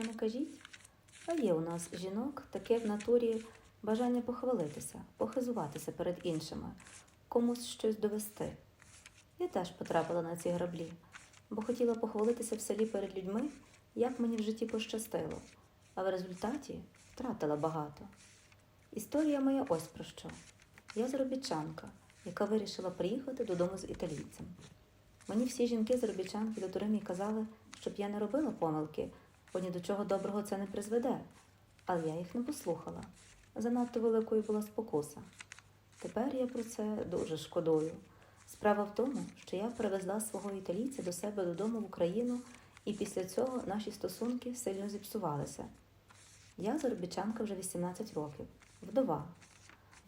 що не кажіть, а є у нас жінок таке в натурі бажання похвалитися, похизуватися перед іншими, комусь щось довести. Я теж потрапила на ці граблі, бо хотіла похвалитися в селі перед людьми, як мені в житті пощастило, а в результаті втратила багато. Історія моя ось про що. Я заробітчанка, яка вирішила приїхати додому з італійцем. Мені всі жінки заробітчанки до Туримі казали, щоб я не робила помилки, бо ні до чого доброго це не призведе. Але я їх не послухала. Занадто великою була спокуса. Тепер я про це дуже шкодую. Справа в тому, що я привезла свого італійця до себе додому в Україну, і після цього наші стосунки сильно зіпсувалися. Я заробітчанка вже 18 років, вдова.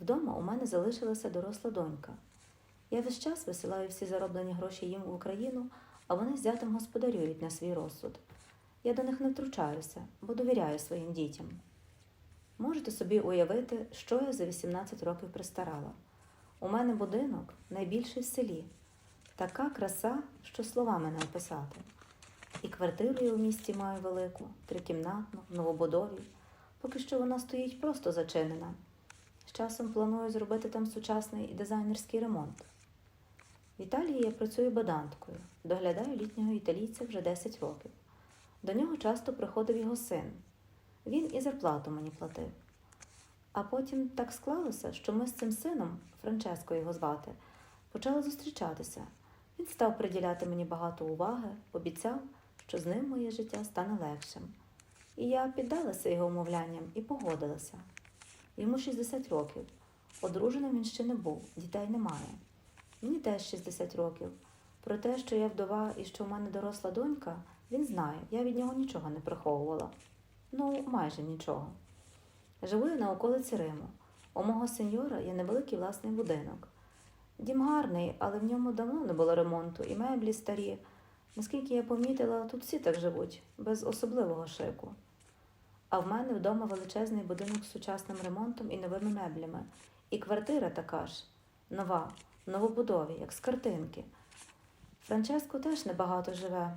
Вдома у мене залишилася доросла донька. Я весь час висилаю всі зароблені гроші їм в Україну, а вони з зятем господарюють на свій розсуд. Я до них не втручаюся, бо довіряю своїм дітям. Можете собі уявити, що я за 18 років пристарала. У мене будинок найбільший в селі. Така краса, що словами не описати. І квартиру я в місті маю велику, трикімнатну, новобудові. Поки що вона стоїть просто зачинена. З часом планую зробити там сучасний дизайнерський ремонт. В Італії я працюю баданткою, доглядаю літнього італійця вже 10 років. До нього часто приходив його син. Він і зарплату мені платив. А потім так склалося, що ми з цим сином, Франческо його звати, почали зустрічатися. Він став приділяти мені багато уваги, обіцяв, що з ним моє життя стане легшим. І я піддалася його умовлянням і погодилася. Йому 60 років. Одруженим він ще не був, дітей немає. Мені теж 60 років. Про те, що я вдова і що в мене доросла донька, він знає, я від нього нічого не приховувала. Ну, майже нічого. Живу я на околиці Риму. У мого сеньора є невеликий власний будинок. Дім гарний, але в ньому давно не було ремонту, і меблі старі. Наскільки я помітила, тут всі так живуть, без особливого шику. А в мене вдома величезний будинок з сучасним ремонтом і новими меблями. І квартира така ж, нова, в новобудові, як з картинки. Франческо теж небагато живе.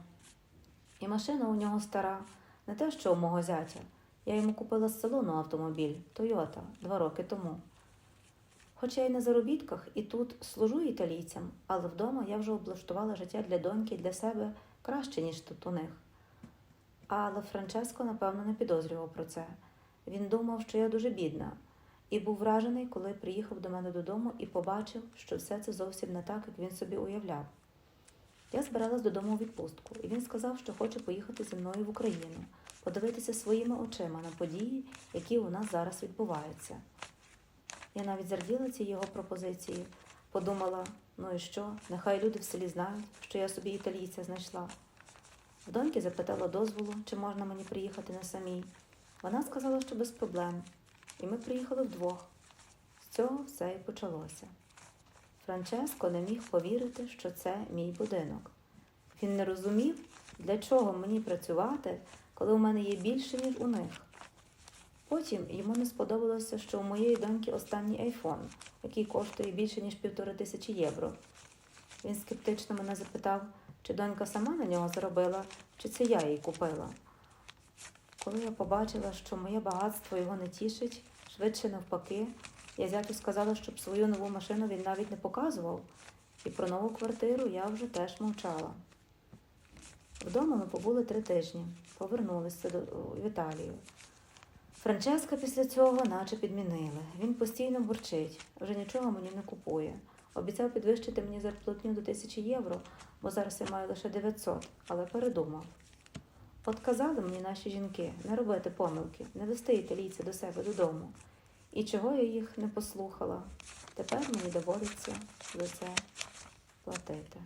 І машина у нього стара, не те, що у мого зятя. Я йому купила з салону автомобіль Тойота два роки тому. Хоча й на заробітках і тут служу італійцям, але вдома я вже облаштувала життя для доньки для себе краще, ніж тут у них. Але Франческо, напевно, не підозрював про це. Він думав, що я дуже бідна, і був вражений, коли приїхав до мене додому і побачив, що все це зовсім не так, як він собі уявляв. Я збиралась додому у відпустку, і він сказав, що хоче поїхати зі мною в Україну, подивитися своїми очима на події, які у нас зараз відбуваються. Я навіть зраділа цій його пропозиції, подумала, ну і що, нехай люди в селі знають, що я собі італійця знайшла. В доньки запитала дозволу, чи можна мені приїхати на самій. Вона сказала, що без проблем, і ми приїхали вдвох. З цього все і почалося. Франческо не міг повірити, що це мій будинок. Він не розумів, для чого мені працювати, коли у мене є більше, ніж у них. Потім йому не сподобалося, що у моєї доньки останній айфон, який коштує більше, ніж півтори тисячі євро. Він скептично мене запитав, чи донька сама на нього заробила, чи це я їй купила. Коли я побачила, що моє багатство його не тішить, швидше навпаки, я зятю сказала, щоб свою нову машину він навіть не показував, і про нову квартиру я вже теж мовчала. Вдома ми побули три тижні, повернулися до, в Італію. Франческа після цього наче підмінили. Він постійно бурчить, вже нічого мені не купує. Обіцяв підвищити мені зарплатню до тисячі євро, бо зараз я маю лише 900, але передумав. От казали мені наші жінки не робити помилки, не вести італійця до себе додому. І чого я їх не послухала, тепер мені доводиться за це платити.